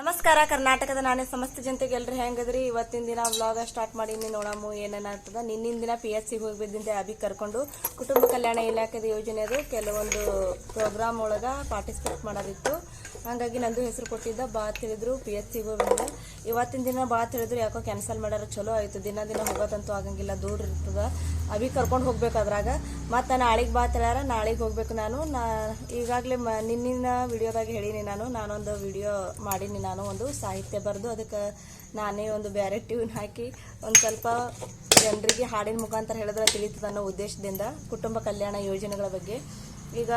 ನಮಸ್ಕಾರ, ಕರ್ನಾಟಕದ ನಾನೇ ಸಮಸ್ತ ಜನತೆಗೆ ಎಲ್ರು ಹೆಂಗದ್ರಿ? ಇವತ್ತಿನ ದಿನ ವ್ಲಾಗ ಸ್ಟಾರ್ಟ್ ಮಾಡೀನಿ ನೋಡಮ್ಮು ಏನೇನಾಗ್ತದ ನಿನ್ನಿನ ದಿನ ಪಿ ಎಚ್ ಸಿಗೆ ಹೋಗಿ ಬಿದ್ದಿಂತೆ ಅಭಿ ಕರ್ಕೊಂಡು. ಕುಟುಂಬ ಕಲ್ಯಾಣ ಇಲಾಖೆದ ಯೋಜನೆದು ಕೆಲವೊಂದು ಪ್ರೋಗ್ರಾಮ್ ಒಳಗ ಪಾರ್ಟಿಸಿಪೇಟ್ ಮಾಡೋದಿತ್ತು. ಹಂಗಾಗಿ ನಂದು ಹೆಸರು ಕೊಟ್ಟಿದ್ದ ಬಾ ತಿಳಿದ್ರು ಪಿ ಎಚ್ ಸಿಗೆ ಹೋಗಿದ್ದೆ ಇವತ್ತಿನ ದಿನ ಬಾ ತಿಳಿದ್ರು ಯಾಕೋ ಕ್ಯಾನ್ಸಲ್ ಮಾಡ್ಯಾರ ಚಲೋ ಆಯ್ತು. ದಿನ ದಿನ ಹೋಗೋದಂತೂ ಆಗಂಗಿಲ್ಲ, ದೂರ ಇರ್ತದ. ಅಭಿ ಕರ್ಕೊಂಡು ಹೋಗ್ಬೇಕು ಅದ್ರಾಗ. ಮತ್ತು ನಾಳೆಗೆ ಬಾ ಹೇಳ್ಯಾರ, ನಾಳೆಗೆ ಹೋಗ್ಬೇಕು ನಾನು. ನಾ ಈಗಾಗಲೇ ಮ ನಿನ್ನಿನ ವಿಡಿಯೋದಾಗ ಹೇಳೀನಿ ನಾನು. ನಾನೊಂದು ವಿಡಿಯೋ ಮಾಡೀನಿ ಒಂದು ಸಾಹಿತ್ಯ ಬರೆದು ಅದಕ್ಕೆ ನಾನೇ ಒಂದು ಬೇರೆ ಟ್ಯೂನ್ ಹಾಕಿ ಒಂದು ಸ್ವಲ್ಪ ಜನರಿಗೆ ಹಾಡಿನ ಮುಖಾಂತರ ಹೇಳಿದ್ರೆ ತಿಳಿತದೆ ಅನ್ನೋ ಉದ್ದೇಶದಿಂದ ಕುಟುಂಬ ಕಲ್ಯಾಣ ಯೋಜನೆಗಳ ಬಗ್ಗೆ. ಈಗ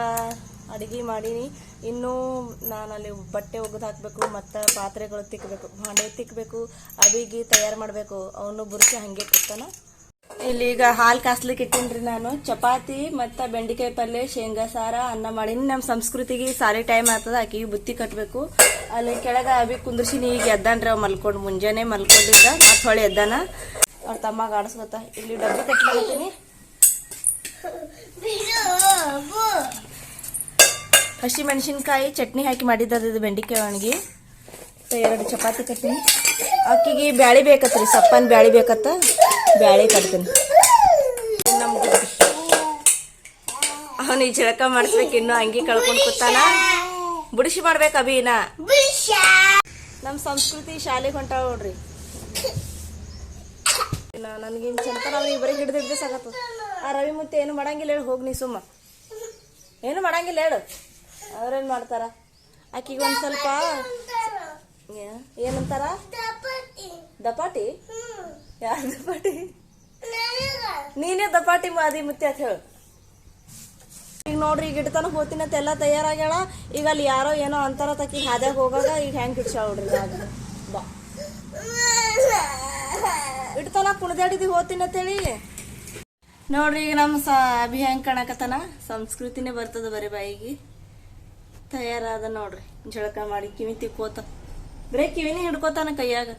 ಅಡುಗೆ ಮಾಡೀನಿ. ಇನ್ನೂ ನಾನು ಅಲ್ಲಿ ಬಟ್ಟೆ ಒಗೆದು ಹಾಕಬೇಕು, ಮತ್ತು ಪಾತ್ರೆಗಳು ತಿಕ್ಕಬೇಕು ಭಾಂಡೆ ತಿಕ್ಕಬೇಕು ಅಡಿಗೆ ತಯಾರು ಮಾಡಬೇಕು. ಅವನು ಬುರ್ಸಿ ಹಾಗೆ ಕೊಡ್ತಾನ. ಇಲ್ಲಿ ಈಗ ಹಾಲು ಕಾಸ್ಲಿಕ್ಕೆ ಇಟ್ಟೀನಿ ನಾನು. ಚಪಾತಿ ಮತ್ತು ಬೆಂಡೆಕಾಯಿ ಪಲ್ಯ ಶೇಂಗಾ ಸಾರ, ಅನ್ನ ಮಾಡೀನಿ ನಮ್ಮ ಸಂಸ್ಕೃತಿಗೆ ಸಾರಿ ಟೈಮ್ ಆಗ್ತದ, ಆಕಿಗೆ ಬುತ್ತಿ ಕಟ್ಟಬೇಕು ಅಲ್ಲಿ ಕೆಳಗೆ ಅಭಿ ಕುಂದ್ರಸಿನಿ ಈಗ ಎದ್ದಾನ್ರಿ ಅವ್ ಮಲ್ಕೊಂಡು. ಮುಂಜಾನೆ ಮಲ್ಕೊಂಡಿದ್ದ, ಮತ್ತೆ ಹೊಳೆ ಎದ್ದಾನ. ಅವ್ರ ತಮ್ಮಾಗ ಆಡಿಸ್ಕೊತ. ಇಲ್ಲಿ ಡಬ್ಬಿ ಕಟ್ಲಾಗತ್ತೀನಿ ಹಸಿ ಮೆಣಸಿನ್ಕಾಯಿ ಚಟ್ನಿ ಹಾಕಿ ಮಾಡಿದ್ದದ ಇದು ಬೆಂಡೆಕಾಯಿ ಒಣಗಿ ಎರಡು ಚಪಾತಿ ಕಟ್ತೀನಿ ಅಕ್ಕಿಗೆ ಬ್ಯಾಳಿ ಬೇಕತ್ರಿ, ಸಪ್ಪನ್ ಬ್ಯಾಳಿ ಬೇಕತ್ತ. ಬ್ಯಾಳಿ ಕಟ್ತೀನಿ. ನಮ್ಗೆ ಅವನು ಜಳಕ ಮಾಡಿಸ್ಬೇಕು, ಇನ್ನು ಅಂಗಿ ಕಳ್ಕೊಂಡು ಕೂತಾನ. ಬುಡಿಸಿ ಮಾಡ್ಬೇಕು ಅಭಿನ. ನಮ್ಮ ಸಂಸ್ಕೃತಿ ಶಾಲೆಗೆ ಹೊಂಟಾವ ನೋಡ್ರಿ. ನನಗಿನ್ ಚಂತ ನಾವು ಇಬ್ಬರಿಗೆ ಹಿಡ್ದು ಹಿಡ್ದು ಸಾಕತ್ತು. ಆ ರವಿ ಮುತ್ತೆ ಏನು ಮಾಡಂಗಿಲ್ಲ ಹೇಳಿ, ಹೋಗಿ ನೀ ಸುಮ್ಮ. ಏನು ಮಾಡಂಗಿಲ್ಲ ಹೇಳು. ಅವ್ರೇನು ಮಾಡ್ತಾರ? ಆಕಿಗೆ ಒಂದು ಸ್ವಲ್ಪ ಏನಂತಾರ? ದಪಾಟಿ. ಯಾರು ದಪಾಟಿ ನೀನೇ ದಪಾಟಿ ಮಾದಿ ಮುತ್ತೆ ಅಂತ ಹೇಳು. ಈಗ ನೋಡ್ರಿ ಈಗ ಇಡ್ತಾನ ಹೋತಿನ ಎಲ್ಲ ತಯಾರಾಗ್ಯಾಳ. ಈಗ ಅಲ್ಲಿ ಯಾರೋ ಏನೋ ಅಂತಾರ ತಕ್ಕಿ ಹಾದ್ಯಾಗ ಹೋಗಾಗ ಈಗ ಹೆಂಗ್ ಇಡ್ಸಾಳ ನೋಡ್ರಿ. ಬಾ. ಇಡ್ತಾನ ಕುಣಿದಾಡಿದಿ ಹೋತಿನ ಅಂತೇಳಿ ನೋಡ್ರಿ ಈಗ ನಮ್ಮ ಸ ಅಭಿ ಹೆಂಗ್ ಕಾಣಕತ್ತಾನ ಸಂಸ್ಕೃತಿನೇ ಬರ್ತದ ಬರೀ ಬಾಯಿಗೆ. ತಯಾರಾದ ನೋಡ್ರಿ ಜಳಕ ಮಾಡಿ ಕಿವಿ ತಿಕ್ಕೋತ ಬರೀ ಕಿವಿನೇ ಹಿಡ್ಕೋತಾನ ಕೈಯಾಗ.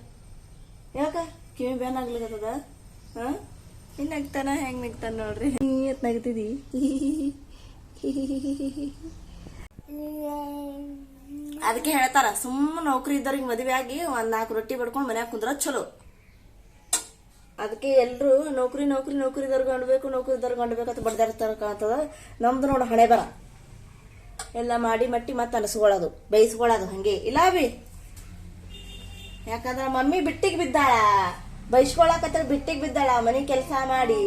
ಯಾಕ? ಕಿವಿ ಬೇನ್ ಆಗ್ಲಿಕತ್ತದ? ಹಾಂ? ನಗ್ತಾನ, ಹೆಂಗ್ ನಗ್ತಾನ ನೋಡ್ರಿ? ಎತ್ ನಗ್ತಿದಿ. ಅದಕ್ಕೆ ಹೇಳ್ತಾರ, ಸುಮ್ಮ ನೌಕರಿ ಇದ್ದವ್ರಿಗೆ ಮದುವೆ ಆಗಿ ಒಂದ್ ನಾಲ್ಕು ರೊಟ್ಟಿ ಬಡ್ಕೊಂಡು ಮನ್ಯಾಗ ಕುಂದ್ರ ಚಲೋ. ಅದಕ್ಕೆ ಎಲ್ಲರೂ ನೌಕರಿ ನೌಕರಿ ನೌಕರಿದವ್ರಿಗೆ ನೌಕರಿ ನೌಕರಿದವ್ರಿಗೆ ಗಂಡ್ಬೇಕು ಅಂತ ಬಡ್ದಾಡ್ತಾರ ನಮ್ದು ನೋಡು ಹಣೆ ಬರ. ಎಲ್ಲ ಮಾಡಿ ಮಟ್ಟಿ ಮತ್ತೆ ಅನಸ್ಕೊಳ್ಳೋದು ಬೈಸ್ಕೊಳ್ಳೋದು ಹಂಗೆ. ಇಲ್ಲ ಬಿ? ಯಾಕಂದ್ರ ಮಮ್ಮಿ ಬಿಟ್ಟಿಗೆ ಬಿದ್ದಾಳ. ಬೈಸ್ಕೊಳಕತ್ರ ಬಿಟ್ಟಿಗೆ ಬಿದ್ದಾಳ, ಮನೆ ಕೆಲಸ ಮಾಡಿ,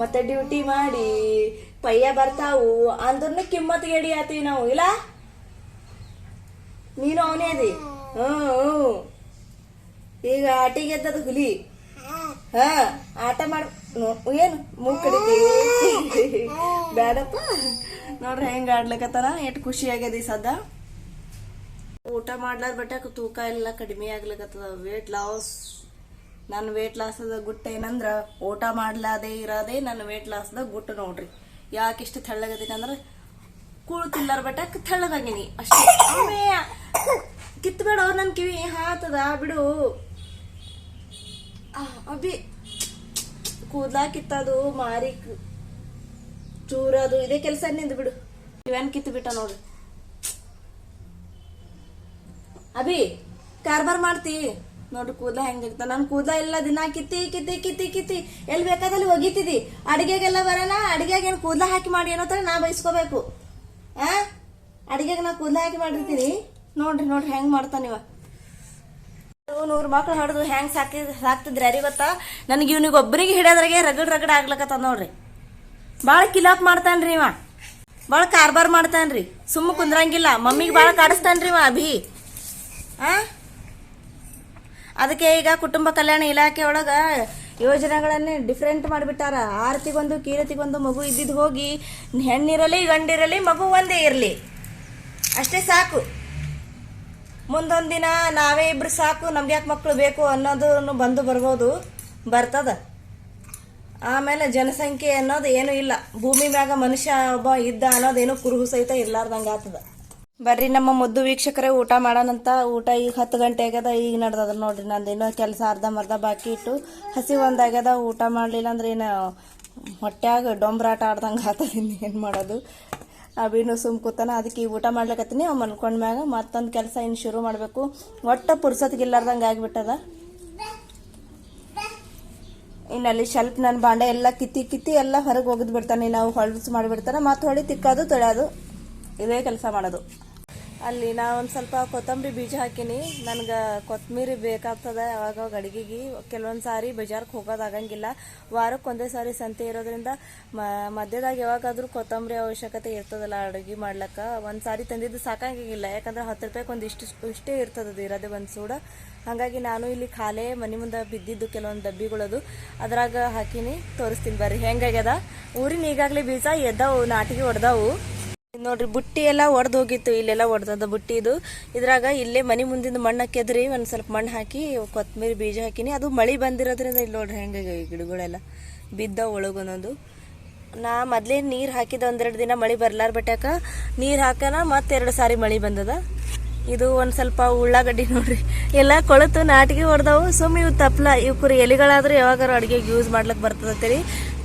ಮತ್ತೆ ಡ್ಯೂಟಿ ಮಾಡಿ ಪಯ್ಯ ಬರ್ತಾವು ಅಂದ್ರೂ ಕಿಮ್ಮತ್ ಗೆಡಿ ಆತೀವಿ ನಾವು, ಇಲ್ಲ? ನೀನು ಅವನೇ ಅದಿ? ಹ್ಮ್ ಈಗ ಆಟಿಗೆ ಎದ್ದದ ಹುಲಿ. ಹಾ, ಆಟ ಮಾಡ ಏನು, ಮೂಗ್ ಕಡಿತಿ? ಬ್ಯಾಡಪ್ಪ. ನೋಡ್ರಿ ಹೆಂಗ ಆಡ್ಲಿಕತ್ತಾನ? ಎಷ್ಟು ಖುಷಿ ಆಗ್ಯದ ಈ ಊಟ ಮಾಡ್ಲಾರ ಬಟ್ಟೆ ತೂಕ ಎಲ್ಲ ಕಡಿಮೆ ಆಗ್ಲಿಕತ್ತದ. ವೇಟ್ ಲಾಸ್ ನನ್ನ ವೇಟ್ ಲಾಸ್ದ ಗುಟ್ಟ ಏನಂದ್ರ ಊಟ ಮಾಡ್ಲಾದೆ ಇರೋದೇ ನನ್ನ ವೇಟ್ ಲಾಸ್ದ ಗುಟ್ಟು ನೋಡ್ರಿ. ಯಾಕೆ ಇಷ್ಟು ತೆಳ್ಳಗದೀನಿ ಅಂದ್ರೆ ಕೂಳು ತಿಲ್ಲರ್ ಬಟ್ಟಕ್ಕೆ ತೆಳ್ಳಗಾಗಿನಿ? ಅಷ್ಟೇ. ಕಿತ್ಬೇಡ ನನ್ನ ಕಿವಿ. ಹಾತದ ಬಿಡು. ಅಭಿ. ಕೂದ್ಲಾ ಕಿತ್ತದು, ಮಾರಿ ಚೂರದು, ಇದೇ ಕೆಲಸ ನಿಂದು ಬಿಡು. ಇವನ್ ಕಿತ್ತು ಬಿಟ್ಟ ನೋಡ್ರಿ. ಅಭಿ, ಕಾರ್ಬಾರ್ ಮಾಡ್ತಿ. ನೋಡ್ರಿ ಹೆಂಗೆ ಹೆಂಗಿರ್ತ? ನನ್ ಕೂದಲ ಎಲ್ಲ ದಿನ ಕಿತ್ತಿ ಕಿತ್ತಿ ಕಿತ್ತಿ ಕಿತ್ತಿ. ಎಲ್ಲಿ ಬೇಕಾದಲ್ಲಿ ಒಗಿತಿದಿ. ಅಡಿಗೆಗೆಲ್ಲ ಬರೋಣ ಅಡಿಗೆಗೆ ಏನು ಕೂದಲ ಹಾಕಿ ಮಾಡಿ ಏನೋ ತರ ನಾ ಬಯಸ್ಕೋಬೇಕು ಆ? ಅಡಿಗೆಗೆ ನಾ ಕೂದಲ ಹಾಕಿ ಮಾಡಿರ್ತೀನಿ. ನೋಡ್ರಿ ನೋಡ್ರಿ, ಹೆಂಗ್ ಮಾಡ್ತಾನಿವ ನೂರು ಮಕ್ಳು ಹೊಡೆದು ಹೆಂಗ್ ಸಾಕಿ, ಸಾಕ್ತಿದ್ರಿ ಅರಿ ಗೊತ್ತಾ? ನನಗೆ ಇವನಿಗೆ ಒಬ್ಬರಿಗೆ ಹಿಡಿಯೋದ್ರಾಗೆ ರಗಡ್ ರಗಡ್ ಆಗ್ಲಕತ್ತ ನೋಡ್ರಿ. ಭಾಳ ಕಿಲಾಪ್ ಮಾಡ್ತಾನ್ರಿ ಇವ. ಭಾಳ ಕಾರ್ಬಾರ್ ಮಾಡ್ತಾನ್ರಿ. ಸುಮ್ಮ ಕುಂದ್ರಂಗಿಲ್ಲ. ಮಮ್ಮಿಗೆ ಭಾಳ ಕಾಡಿಸ್ತಾನ್ರಿ ಇವ, ಅಭಿ. ಆ? ಅದಕ್ಕೆ ಈಗ ಕುಟುಂಬ ಕಲ್ಯಾಣ ಇಲಾಖೆ ಒಳಗ ಯೋಜನೆಗಳನ್ನೇ ಡಿಫ್ರೆಂಟ್ ಮಾಡಿಬಿಟ್ಟಾರ. ಆರತಿಗೊಂದು, ಕೀರತಿಗೊಂದು ಮಗು ಇದ್ದಿದ್ದು ಹೋಗಿ ಹೆಣ್ಣಿರಲಿ, ಗಂಡಿರಲಿ, ಮಗು ಒಂದೇ ಇರಲಿ. ಅಷ್ಟೇ ಸಾಕು. ಮುಂದೊಂದು ದಿನ ನಾವೇ ಇಬ್ರು ಸಾಕು, ನಮ್ಗೆ ಯಾಕೆ ಮಕ್ಕಳು ಬೇಕು ಅನ್ನೋದನ್ನು ಬಂದು ಬರ್ಬೋದು ಬರ್ತದ. ಆಮೇಲೆ ಜನಸಂಖ್ಯೆ ಅನ್ನೋದು ಏನೂ ಇಲ್ಲ. ಭೂಮಿ ಮ್ಯಾಗ ಮನುಷ್ಯ ಒಬ್ಬ ಇದ್ದ ಅನ್ನೋದೇನು ಕುರುಹು ಸಹಿತ ಇರ್ಲಾರ್ದಂಗೆ ಆಗ್ತದ ಬರ್ರಿ ನಮ್ಮ ಮುದ್ದು ವೀಕ್ಷಕರೇ, ಊಟ ಮಾಡೋಣಂತ. ಊಟ ಈಗ ಹತ್ತು ಗಂಟೆ ಆಗ್ಯದ, ಈಗ ನಡ್ದದ ನೋಡ್ರಿ. ಇನ್ನೂ ಕೆಲಸ ಅರ್ಧ ಮರ್ಧ ಬಾಕಿ ಇಟ್ಟು ಹಸಿ ಒಂದಾಗ್ಯದ ಊಟ ಮಾಡಲಿಲ್ಲ ಅಂದ್ರೆ ಏನು, ಹೊಟ್ಯಾಗ ಡೊಂಬ್ರಾಟ ಆಡ್ದಂಗೆ ಆತದ ಏನು ಮಾಡೋದು. ಅಭಿನು ಸುಮ್ ಕೂತಾನ, ಅದಕ್ಕೆ ಈಗ ಊಟ ಮಾಡ್ಲಕತ್ತೀನಿ. ಅವ್ ಮಲ್ಕೊಂಡ್ ಮ್ಯಾಗ ಮತ್ತೊಂದು ಕೆಲಸ ಇನ್ನು ಶುರು ಮಾಡಬೇಕು. ಒಟ್ಟ ಪುರ್ಸತ್ಗಿಲ್ಲಾರ್ದಂಗೆ ಆಗಿಬಿಟ್ಟದ. ಇನ್ನು ಅಲ್ಲಿ ಶೆಲ್ಫ್ ನನ್ನ ಬಾಂಡೆ ಎಲ್ಲ ಕಿತ್ತಿ ಕಿತ್ತಿ ಎಲ್ಲ ಹೊರಗೆ ಒಗೆದು ಬಿಡ್ತಾನೆ. ನಾವು ಹೊಳಸು ಮಾಡಿಬಿಡ್ತಾನೆ. ಮತ್ತು ಹೊಳಿ ತಿಕ್ಕೋದು, ತೊಳೆಯೋದು. ಇದೇ ಕೆಲಸ ಮಾಡೋದು. ಅಲ್ಲಿ ನಾ ಒಂದು ಸ್ವಲ್ಪ ಕೊತ್ತಂಬರಿ ಬೀಜ ಹಾಕಿನಿ. ನನಗೆ ಕೊತ್ತಂಬರಿ ಬೇಕಾಗ್ತದೆ ಯಾವಾಗ ಅಡುಗೆಗೆ ಕೆಲವೊಂದು ಸಾರಿ ಬಜಾರ್ಗೆ ಹೋಗೋದಾಗಂಗಿಲ್ಲ ವಾರಕ್ಕೆ ಒಂದೇ ಸಾರಿ ಸಂತೆ ಇರೋದ್ರಿಂದ ಮಧ್ಯದಾಗ ಯಾವಾಗಾದರೂ ಕೊತ್ತಂಬರಿ ಅವಶ್ಯಕತೆ ಇರ್ತದಲ್ಲ ಅಡುಗೆ ಮಾಡ್ಲಕ್ಕ. ಒಂದು ಸಾರಿ ತಂದಿದ್ದು ಸಾಕಾಗಿಲ್ಲ. ಯಾಕಂದ್ರೆ ಹತ್ತು ರೂಪಾಯಿಗೆ ಒಂದು ಇಷ್ಟು ಇಷ್ಟೇ ಇರ್ತದದು ಇರೋದೇ ಒಂದು ಸೂಡ. ಹಾಗಾಗಿ ನಾನು ಇಲ್ಲಿ ಖಾಲೆ ಮನೆ ಮುಂದೆ ಬಿದ್ದಿದ್ದು ಕೆಲವೊಂದು ಡಬ್ಬಿಗಳದು. ಅದ್ರಾಗ ಹಾಕಿನಿ. ತೋರಿಸ್ತೀನಿ ಬರ್ರಿ. ಹೆಂಗಾಗ್ಯದ? ಊರಿನ ಈಗಾಗಲೇ ಬೀಜ ಎದ್ದವು, ನಾಟಿಗೆ ಹೊಡೆದಾವು ನೋಡ್ರಿ, ಬುಟ್ಟಿ ಎಲ್ಲ ಒಡೆದು ಹೋಗಿತ್ತು, ಇಲ್ಲೆಲ್ಲ ಒಡೆದದ ಬುಟ್ಟಿದು ಇದ್ರಾಗ ಇಲ್ಲೇ ಮನೆ ಮುಂದಿಂದ ಮಣ್ಣು ಹಾಕಿದ್ರಿ ಒಂದು ಸ್ವಲ್ಪ ಮಣ್ಣು ಹಾಕಿ ಕೊತ್ತಂಬರಿ ಬೀಜ ಹಾಕಿನಿ. ಅದು ಮಳೆ ಬಂದಿರೋದ್ರಿಂದ ಇಲ್ಲಿ ನೋಡ್ರಿ ಹೆಂಗೆ ಗಿಡಗಳೆಲ್ಲ. ಬಿದ್ದ ಒಳಗೊಂದೊಂದು ನಾ ಮೊದಲೇ ನೀರು ಹಾಕಿದ ಒಂದೆರಡು ದಿನ ಮಳೆ ಬರ್ಲಾರ ಬಟ್ಯಾಕ, ನೀರು ಹಾಕನ ಮತ್ತೆರಡು ಸಾರಿ ಮಳೆ ಬಂದದ. ಇದು ಒಂದು ಸ್ವಲ್ಪ ಉಳ್ಳಾಗಡ್ಡಿ ನೋಡ್ರಿ. ಎಲ್ಲ ಕೊಳತು ನಾಟಿಗೆ ಹೊಡೆದವು ಸುಮ್ಮ ಇವು ತಪ್ಪಲ ಇವ್ಕುರಿ ಎಲೆಗಳಾದ್ರೆ ಯಾವಾಗಾರು ಅಡುಗೆಗೆ ಯೂಸ್ ಮಾಡ್ಲಿಕ್ಕೆ ತೆರಿ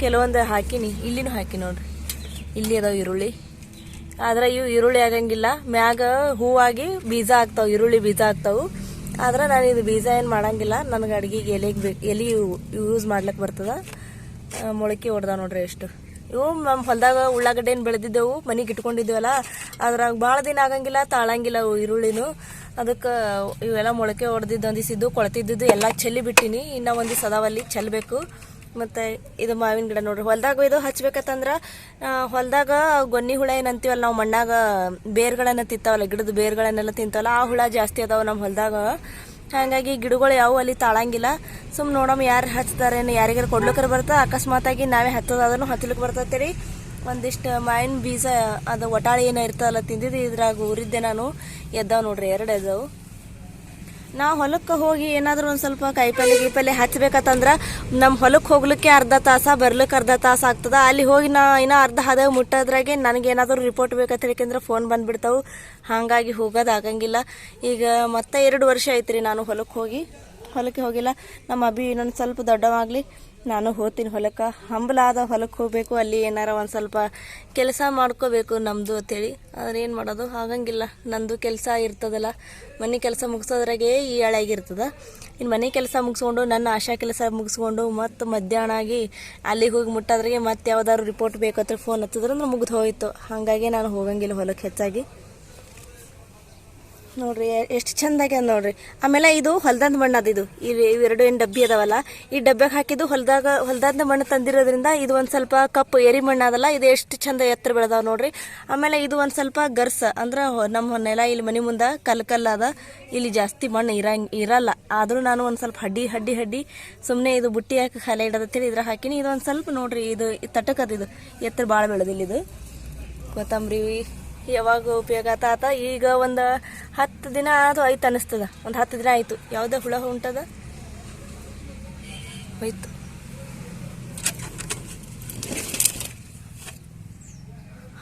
ಕೆಲವೊಂದು ಹಾಕಿನಿ. ಇಲ್ಲಿನೂ ಹಾಕಿ ನೋಡ್ರಿ. ಇಲ್ಲಿ ಅದಾವ ಈರುಳ್ಳಿ. ಆದ್ರೆ ಇವು ಈರುಳ್ಳಿ ಆಗಂಗಿಲ್ಲ. ಮ್ಯಾಗ ಹೂವಾಗಿ ಬೀಜ ಆಗ್ತಾವ ಈರುಳ್ಳಿ ಬೀಜ ಆಗ್ತಾವು ಆದ್ರೆ ನಾನು ಇದು ಬೀಜ ಏನು ಮಾಡಂಗಿಲ್ಲ. ನನಗೆ ಅಡುಗೆಗೆ ಎಲೆಗೆ ಬೇಕು ಎಲೆ ಯೂಸ್ ಮಾಡ್ಲಿಕ್ಕೆ ಬರ್ತದ. ಮೊಳಕೆ ಹೊಡ್ದ ನೋಡ್ರಿ ಎಷ್ಟು ಇವು ನಮ್ಮ ಹೊಲದಾಗ ಉಳ್ಳಾಗಡ್ಡೆ ಏನು ಬೆಳೆದಿದ್ದೆವು, ಮನೆಗೆ ಇಟ್ಕೊಂಡಿದ್ದೇವಲ್ಲ ಅದ್ರಾಗ ಭಾಳ ದಿನ ಆಗಂಗಿಲ್ಲ, ತಾಳಂಗಿಲ್ಲ ಅವು ಈರುಳ್ಳಿನೂ. ಅದಕ್ಕೆ ಇವೆಲ್ಲ ಮೊಳಕೆ ಹೊಡೆದಿದ್ದು ಒಂದಿಸಿದ್ದು ಕೊಳತಿದ್ದು ಎಲ್ಲ ಚೆಲ್ಲಿ ಬಿಟ್ಟಿನಿ. ಇನ್ನೂ ಒಂದು ಅದಾವಲ್ಲಿ ಚೆಲ್ಲಬೇಕು ಮತ್ತು ಇದು ಮಾವಿನ ಗಿಡ ನೋಡ್ರಿ. ಹೊಲ್ದಾಗ ಇದು ಹಚ್ಬೇಕತ್ತಂದ್ರೆ ಹೊಲದಾಗ ಗೊನ್ನಿ ಹುಳ ಏನಂತೀವಲ್ಲ ನಾವು ಮಣ್ಣಾಗ ಬೇರ್ಗಳನ್ನ ತಿಂತಾವಲ್ಲ, ಗಿಡದ ಬೇರ್ಗಳನ್ನೆಲ್ಲ ತಿಂತಾವಲ್ಲ, ಆ ಹುಳ ಜಾಸ್ತಿ ಅದಾವ ನಮ್ಮ ಹೊಲದಾಗ. ಹಾಗಾಗಿ ಗಿಡಗಳು ಯಾವ ಅಲ್ಲಿ ತಾಳಂಗಿಲ್ಲ. ಸುಮ್ ನೋಡಮ್ಮ ಯಾರು ಹಚ್ತಾರೇನು ಯಾರಿಗಾರು ಕೊಡ್ಲಿಕ್ಕೆ ಬರ್ತಾ, ಅಕಸ್ಮಾತಾಗಿ ನಾವೇ ಹತ್ತದಾದ್ರು ಹತ್ತಲಿಕ್ಕೆ ಬರ್ತೈತೆ ಒಂದಿಷ್ಟು ಮಾವಿನ ಬೀಜ, ಅದು ಒಟಾಳಿ ಏನೋ ಇರ್ತದಲ್ಲ ತಿಂದಿದ್ದು ಇದ್ರಾಗ ಊರಿದ್ದೆ ನಾನು, ಎದ್ದಾವ ನೋಡ್ರಿ, ಎರಡು ಎದ್ದಾವು. ನಾವು ಹೊಲಕ್ಕೆ ಹೋಗಿ ಏನಾದರೂ ಒಂದು ಸ್ವಲ್ಪ ಕಾಯಿಪಲ್ಲೆ ಗೀಪಲ್ಲೆ ಹಚ್ಬೇಕಂತಂದ್ರೆ ನಮ್ಮ ಹೊಲಕ್ಕೆ ಹೋಗ್ಲಿಕ್ಕೆ ಅರ್ಧ ತಾಸ, ಬರ್ಲಿಕ್ಕೆ ಅರ್ಧ ತಾಸು ಆಗ್ತದೆ. ಅಲ್ಲಿ ಹೋಗಿ ನಾ ಇನ್ನೂ ಅರ್ಧ ಹದ ಮುಟ್ಟೋದ್ರಾಗೆ ನನಗೆ ಏನಾದರೂ ರಿಪೋರ್ಟ್ ಬೇಕಂತ ಹೇಳಿಕೆಂದ್ರೆ ಫೋನ್ ಬಂದುಬಿಡ್ತಾವೆ. ಹಾಗಾಗಿ ಹೋಗೋದಾಗಂಗಿಲ್ಲ ಈಗ ಮತ್ತೆ ಎರಡು ವರ್ಷ ಐತ್ರಿ ನಾನು ಹೊಲಕ್ಕೆ ಹೋಗಿ. ಹೊಲಕ್ಕೆ ಹೋಗಿಲ್ಲ. ನಮ್ಮ ಅಭಿ ಇನ್ನೊಂದು ಸ್ವಲ್ಪ ದೊಡ್ಡವಾಗಲಿ. ನಾನು ಹೋಗ್ತೀನಿ ಹೊಲಕ್ಕೆ. ಹಂಬಲಾದ ಹೊಲಕ್ಕೆ ಹೋಗಬೇಕು, ಅಲ್ಲಿ ಏನಾರ ಒಂದು ಸ್ವಲ್ಪ ಕೆಲಸ ಮಾಡ್ಕೋಬೇಕು ನಮ್ಮದು ಅಂತೇಳಿ. ಆದ್ರೆ ಏನು ಮಾಡೋದು? ಆಗಂಗಿಲ್ಲ. ನಂದು ಕೆಲಸ ಇರ್ತದಲ್ಲ. ಮನೆ ಕೆಲಸ ಮುಗಿಸೋದ್ರಾಗೆ ಈ ಹಳೆಯಾಗಿರ್ತದ ಇನ್ನು ಮನೆ ಕೆಲಸ ಮುಗಿಸ್ಕೊಂಡು, ನನ್ನ ಆಶಾ ಕೆಲಸ ಮುಗಿಸ್ಕೊಂಡು ಮತ್ತು ಮಧ್ಯಾಹ್ನ ಆಗಿ ಅಲ್ಲಿಗೆ ಹೋಗಿ ಮುಟ್ಟೋದ್ರಾಗೆ ಮತ್ತೆ ಯಾವ್ದಾದ್ರು ರಿಪೋರ್ಟ್ ಬೇಕಂತ ಫೋನ್ ಹತ್ತಿದ್ರೆ ಅಂದ್ರೆ ಮುಗಿದು ಹೋಯಿತು. ಹಾಗಾಗಿ ನಾನು ಹೋಗಂಗಿಲ್ಲ ಹೊಲಕ್ಕೆ ಹೆಚ್ಚಾಗಿ. ನೋಡ್ರಿ ಎಷ್ಟು ಚಂದಾಗ್ಯದ ನೋಡ್ರಿ. ಆಮೇಲೆ ಇದು ಹೊಲ್ದಂದ ಮಣ್ಣು ಅದು ಇದು. ಇವು ಇವೆರಡು ಏನು ಡಬ್ಬಿ ಅದಾವಲ್ಲ, ಈ ಡಬ್ಬ್ಯಾಗ ಹಾಕಿದ್ದು ಹೊಲ್ದಾಗ, ಹೊಲ್ದಂದ ಮಣ್ಣು ತಂದಿರೋದ್ರಿಂದ ಇದು ಒಂದು ಸ್ವಲ್ಪ ಕಪ್ಪು ಎರಿ ಮಣ್ಣು ಅದಲ್ಲ, ಇದು ಎಷ್ಟು ಚಂದ ಎತ್ತರ ಬೆಳೆದಾವ ನೋಡ್ರಿ. ಆಮೇಲೆ ಇದು ಒಂದು ಸ್ವಲ್ಪ ಗರ್ಸ, ಅಂದ್ರೆ ನಮ್ಮ ನೆಲ ಇಲ್ಲಿ ಮನೆ ಮುಂದೆ ಕಲ್ಲು ಅದ. ಇಲ್ಲಿ ಜಾಸ್ತಿ ಮಣ್ಣು ಇರಂಗ್ ಇರಲ್ಲ. ಆದರೂ ನಾನು ಒಂದು ಸ್ವಲ್ಪ ಹಡ್ಡಿ ಹಡ್ಡಿ ಹಡ್ಡಿ ಸುಮ್ಮನೆ ಇದು ಬುಟ್ಟಿ ಹಾಕಿ ಖಾಲಿ ಇಡೋದತ್ತೇಳಿ ಇದ್ರ ಹಾಕಿನಿ. ಇದು ಒಂದು ಸ್ವಲ್ಪ ನೋಡ್ರಿ, ಇದು ತಟಕದ ಇದು. ಎತ್ತರ ಭಾಳ ಬೆಳೆದಿಲ್ಲ ಇದು. ಕೊತ್ತಂಬರಿ ಯಾವಾಗ ಉಪಯೋಗ ಆತ ಆತ ಈಗ ಒಂದು ಹತ್ತು ದಿನ ಅದು ಆಯ್ತು ಅನಿಸ್ತದ ಒಂದು ಹತ್ತು ದಿನ ಆಯಿತು. ಯಾವುದೇ ಹುಳ ಉಂಟದ ಹೋಯ್ತು.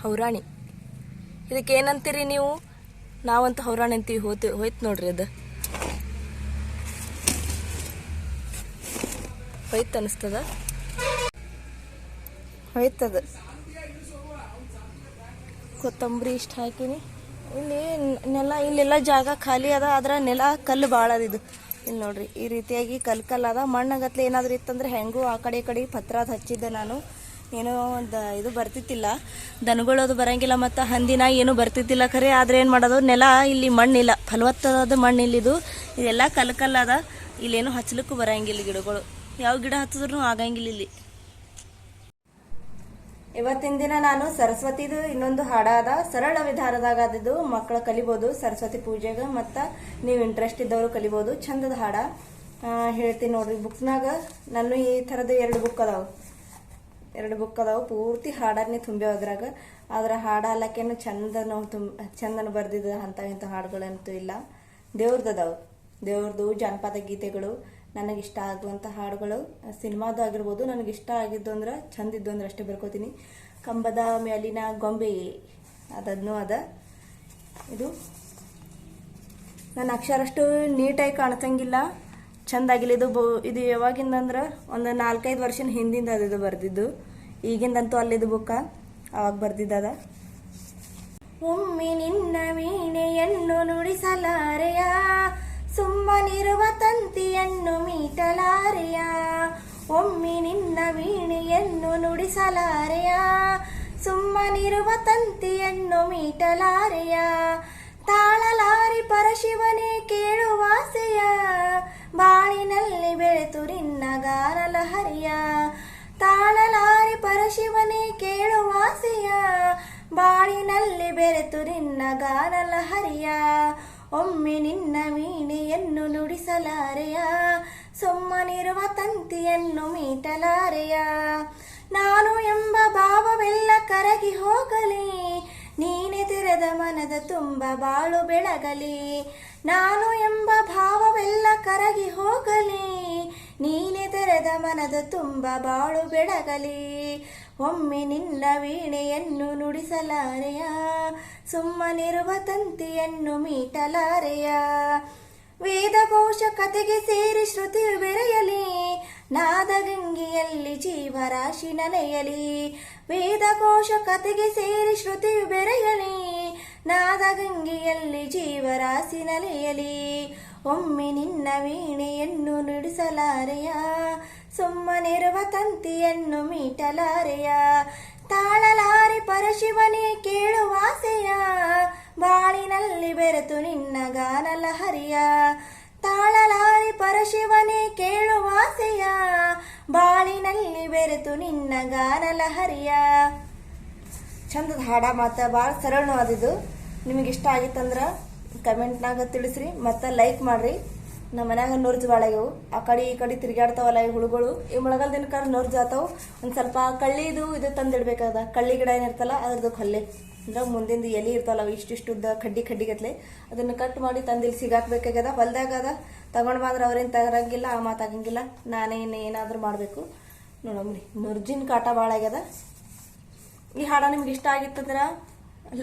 ಹೌರಾಣಿ. ಇದಕ್ಕೆ ಏನಂತೀರಿ ನೀವು? ನಾವಂತೂ ಹೌರಾಣಿ ಅಂತೀವಿ. ಹೋತಿ, ಹೋಯ್ತು ನೋಡ್ರಿ ಅದು. ಹೋಯ್ತು ಅನಿಸ್ತದ ಹೋಯ್ತದ. ಕೊತ್ತಂಬರಿ ಇಷ್ಟು ಹಾಕಿನಿ. ಇಲ್ಲಿ ನೆಲ, ಇಲ್ಲೆಲ್ಲ ಜಾಗ ಖಾಲಿ ಅದ, ಆದ್ರೆ ನೆಲ ಕಲ್ಲು ಭಾಳ ಅದ ಇದು. ಇಲ್ಲಿ ನೋಡ್ರಿ, ಈ ರೀತಿಯಾಗಿ ಕಲ್ ಕಲ್ಲು ಅದ. ಮಣ್ಣಗತ್ಲೆ ಏನಾದ್ರು ಇತ್ತಂದ್ರೆ ಹೆಂಗೂ ಆ ಕಡೆ ಈ ಕಡೆ ಅದು ಹಚ್ಚಿದ್ದೆ ನಾನು. ಏನೋ ಒಂದು ಇದು ಬರ್ತಿತ್ತಿಲ್ಲ. ದನಗಳದು ಬರಂಗಿಲ್ಲ ಮತ್ತು ಹಂದಿನ ಏನು ಬರ್ತಿದ್ದಿಲ್ಲ ಖರೆ. ಆದ್ರೆ ಏನು ಮಾಡೋದು, ನೆಲ ಇಲ್ಲಿ ಮಣ್ಣಿಲ್ಲ. ಫಲವತ್ತಾದ ಮಣ್ಣು ಇಲ್ಲಿದು ಇದೆಲ್ಲ ಕಲ್ಲು ಕಲ್ಲು ಅದ. ಇಲ್ಲೇನು ಹಚ್ಚಲಿಕ್ಕೂ ಬರಂಗಿಲ್ಲ ಗಿಡಗಳು. ಯಾವ ಗಿಡ ಹಚ್ಚಿದ್ರು ಆಗಂಗಿಲ್ಲ ಇಲ್ಲಿ. ಇವತ್ತಿನ ದಿನ ನಾನು ಸರಸ್ವತಿದು ಇನ್ನೊಂದು ಹಾಡ ಅದ ಸರಳ ವಿಧಾನದಾಗ ಅದಿದ್ದು ಮಕ್ಕಳು ಕಲಿಬೋದು ಸರಸ್ವತಿ ಪೂಜೆಗೆ ಮತ್ತು ನೀವು ಇಂಟ್ರೆಸ್ಟ್ ಇದ್ದವರು ಕಲಿಬೋದು, ಚಂದದ ಹಾಡ. ಹೇಳ್ತೀನಿ ನೋಡ್ರಿ ಬುಕ್ನಾಗ ನಾನು ಈ ಥರದ ಎರಡು ಬುಕ್ ಅದಾವು. ಎರಡು ಬುಕ್ ಅದಾವು, ಪೂರ್ತಿ ಹಾಡನ್ನೇ ತುಂಬ್ಯಾವ ಅದ್ರಾಗ. ಆದ್ರೆ ಹಾಡ ಹಾಲಕ್ಕೇನು ಚಂದನ ತುಂಬ, ಚಂದನ ಬರ್ದಿದ್ದ ಅಂತ ಇಂಥ ಹಾಡುಗಳಂತೂ ಇಲ್ಲ. ದೇವ್ರದ್ದು ಅದಾವು ದೇವ್ರದ್ದು ಜಾನಪದ ಗೀತೆಗಳು ನನಗಿಷ್ಟ ಆಗುವಂಥ ಹಾಡುಗಳು ಸಿನಿಮಾದು ಆಗಿರ್ಬೋದು, ನನಗಿಷ್ಟ ಆಗಿದ್ದು ಅಂದ್ರೆ ಚಂದ ಅಂದ್ರೆ ಅಷ್ಟೇ ಬರ್ಕೋತೀನಿ. ಕಂಬದ ಮೇಲಿನ ಗೊಂಬೆ, ಅದನ್ನು ಅದ. ಇದು ನನ್ನ ಅಕ್ಷರಷ್ಟು ನೀಟಾಗಿ ಕಾಣ್ಸಂಗಿಲ್ಲ. ಚಂದಾಗಿಲ್ಲ. ಇದು ಬು, ಇದು ಯಾವಾಗಿಂದ ಅಂದ್ರೆ ಒಂದು ನಾಲ್ಕೈದು ವರ್ಷದ ಹಿಂದಿಂದ ಅದು ಇದು ಬರೆದಿದ್ದು. ಈಗಿಂದಂತೂ ಅಲ್ಲಿದು ಬುಕ್ಕ. ಅವಾಗ ಬರ್ದಿದ್ದದ ಒಮ್ಮೆ ನಿನ್ನ ವೀಣೆಯನ್ನು ನುಡಿಸಲಾರೆಯ? ಸುಮ್ಮನಿರುವ ತಂತಿಯನ್ನು ಮೀಟಲಾರೆಯ. ಒಮ್ಮಿ ನಿನ್ನ ವೀಣೆಯನ್ನು ನುಡಿಸಲಾರೆಯ. ಸುಮ್ಮನಿರುವ ತಂತಿಯನ್ನು ಮೀಟಲಾರೆಯ. ತಾಳಲಾರಿ ಪರಶಿವನೇ ಕೇಳುವಾಸೆಯ ಬಾಳಿನಲ್ಲಿ ಬೆಳೆತು ನಿನ್ನ ಗಾನಲಹರಿಯ ತಾಳಲಾರಿ ಪರಶಿವನೇ ಕೇಳುವಾಸೆಯ ಬಾಳಿನಲ್ಲಿ ಬೆರೆತು ನಿನ್ನ ಗಾನಲಹರಿಯ ಒಮ್ಮೆ ನಿನ್ನ ವೀಣೆಯನ್ನು ನುಡಿಸಲಾರೆಯ ಸುಮ್ಮನಿರುವ ತಂತಿಯನ್ನು ಮೀಟಲಾರೆಯ. ನಾನು ಎಂಬ ಭಾವವೆಲ್ಲ ಕರಗಿ ಹೋಗಲಿ, ನೀನೆ ತೆರೆದ ಮನದ ತುಂಬ ಬಾಳು ಬೆಳಗಲಿ. ನಾನು ಎಂಬ ಭಾವವೆಲ್ಲ ಕರಗಿ ಹೋಗಲಿ ನೀನೆ ತೆರೆದ ಮನದ ತುಂಬ ಬಾಳು ಬೆಳಗಲಿ. ಒಮ್ಮೆ ನಿನ್ನ ವೀಣೆಯನ್ನು ನುಡಿಸಲಾರೆಯ? ಸುಮ್ಮನಿರುವ ತಂತಿಯನ್ನು ಮೀಟಲಾರೆಯ? ವೇದಕೋಶ ಕತೆಗೆ ಸೇರಿ ಶ್ರುತಿ ಬೆರೆಯಲಿ. ನಾದಗಂಗಿಯಲ್ಲಿ ಜೀವರಾಶಿ ನನೆಯಲಿ. ವೇದಕೋಶ ಕತೆಗೆ ಸೇರಿ ಶ್ರುತಿ ಬೆರೆಯಲಿ. ನಾದಗಂಗಿಯಲ್ಲಿ ಜೀವರಾಶಿ ನಲೆಯಲಿ ಒಮ್ಮೆ ನಿನ್ನ ವೀಣೆಯನ್ನು ನುಡಿಸಲಾರೆಯ? ಸುಮ್ಮನಿರುವ ತಂತಿಯನ್ನು ಮೀಟಲಾರೆಯ? ತಾಳಲಾರಿ ಪರಶಿವನೇ ಕೇಳುವಾಸೆಯ ಬಾಳಿನಲ್ಲಿ ಬೆರೆತು ನಿನ್ನ ಗಾನಲಹರಿಯ ತಾಳಲಾರಿ ಪರಶಿವನೇ ಕೇಳುವಾಸೆಯ ಬಾಳಿನಲ್ಲಿ ಬೆರೆತು ನಿನ್ನ ಗಾನಲಹರಿಯ ಚಂದದ ಹಾಡ ಮಾತ ಭಾಳ ಸರಳವಾದಿದ್ದು. ನಿಮಗಿಷ್ಟ ಆಗಿತ್ತಂದ್ರೆ ಕಮೆಂಟ್ನಾಗ ತಿಳಿಸ್ರಿ, ಮತ್ತು ಲೈಕ್ ಮಾಡ್ರಿ. ನಮ್ಮ ಮನ್ಯಾಗ ನೋರ್ಜ್ ಭಾಳ ಆಗ್ಯಾವು. ಆ ಕಡೆ ಈ ಕಡೆ ತಿರುಗಾಡ್ತಾವಲ್ಲ ಈ ಹುಳುಗಳು. ಈ ಮಳೆಗಾಲ ದಿನಕಾರ ನೋರ್ಜ್ ಆತಾವು. ಒಂದು ಸ್ವಲ್ಪ ಕಳ್ಳಿದು ಇದು ತಂದಿಡ್ಬೇಕಾದ. ಕಳ್ಳಿ ಗಿಡ ಏನಿರ್ತಲ್ಲ ಅದ್ರದ್ದು ಕೊಲ್ಲೆ ಅಂದ್ರೆ ಮುಂದಿಂದು ಎಲೆ ಇರ್ತಾವಲ್ಲ ಇಷ್ಟಿಷ್ಟು ಉದ್ದ ಕಡ್ಡಿ ಕಡ್ಡಿಗತ್ಲೆ ಅದನ್ನು ಕಟ್ ಮಾಡಿ ತಂದಿಲ್ಲಿ ಸಿಗಾಕ್ಬೇಕಾಗ್ಯದ. ಹೊಲ್ದಾಗ ಅದ. ತಗೊಂಡ್ ಬಂದ್ರೆ ಅವ್ರೇನು ತಗರಂಗಿಲ್ಲ ಆ ಮಾತಾಗಂಗಿಲ್ಲ ನಾನೇ ಏನಾದರೂ ಮಾಡಬೇಕು. ನೋಡಮ್ರಿ ನೋರ್ಜಿನ ಕಾಟ ಭಾಳ ಆಗ್ಯದ. ಈ ಹಾಡ ನಿಮ್ಗೆ ಇಷ್ಟ ಆಗಿತ್ತಂದ್ರೆ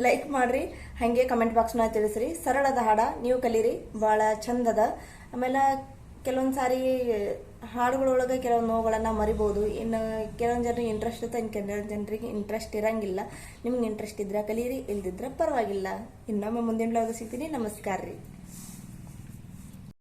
ಲೈಕ್ ಮಾಡ್ರಿ, ಹಾಗೆ ಕಮೆಂಟ್ ಬಾಕ್ಸ್ನ ತಿಳಿಸ್ರಿ. ಸರಳದ ಹಾಡ, ನೀವು ಕಲೀರಿ. ಭಾಳ ಚಂದದ. ಆಮೇಲೆ ಕೆಲವೊಂದು ಸಾರಿ, ಹಾಡುಗಳೊಳಗೆ ಕೆಲವೊಂದು ನೋವುಗಳನ್ನು ಮರಿಬೋದು. ಇನ್ನು ಕೆಲವೊಂದು ಜನರಿಗೆ ಇಂಟ್ರೆಸ್ಟ್ ಇರುತ್ತೆ, ಇನ್ನು ಕೆಲವೊಂದು ಜನರಿಗೆ ಇಂಟ್ರೆಸ್ಟ್ ಇರಂಗಿಲ್ಲ. ನಿಮ್ಗೆ ಇಂಟ್ರೆಸ್ಟ್ ಇದ್ರೆ ಕಲೀರಿ, ಇಲ್ದಿದ್ರೆ ಪರವಾಗಿಲ್ಲ. ಇನ್ನೊಮ್ಮೆ ಮುಂದಿನ ಬ್ಲಾಗ್ ಸಿಗ್ತೀನಿ. ನಮಸ್ಕಾರ ರೀ.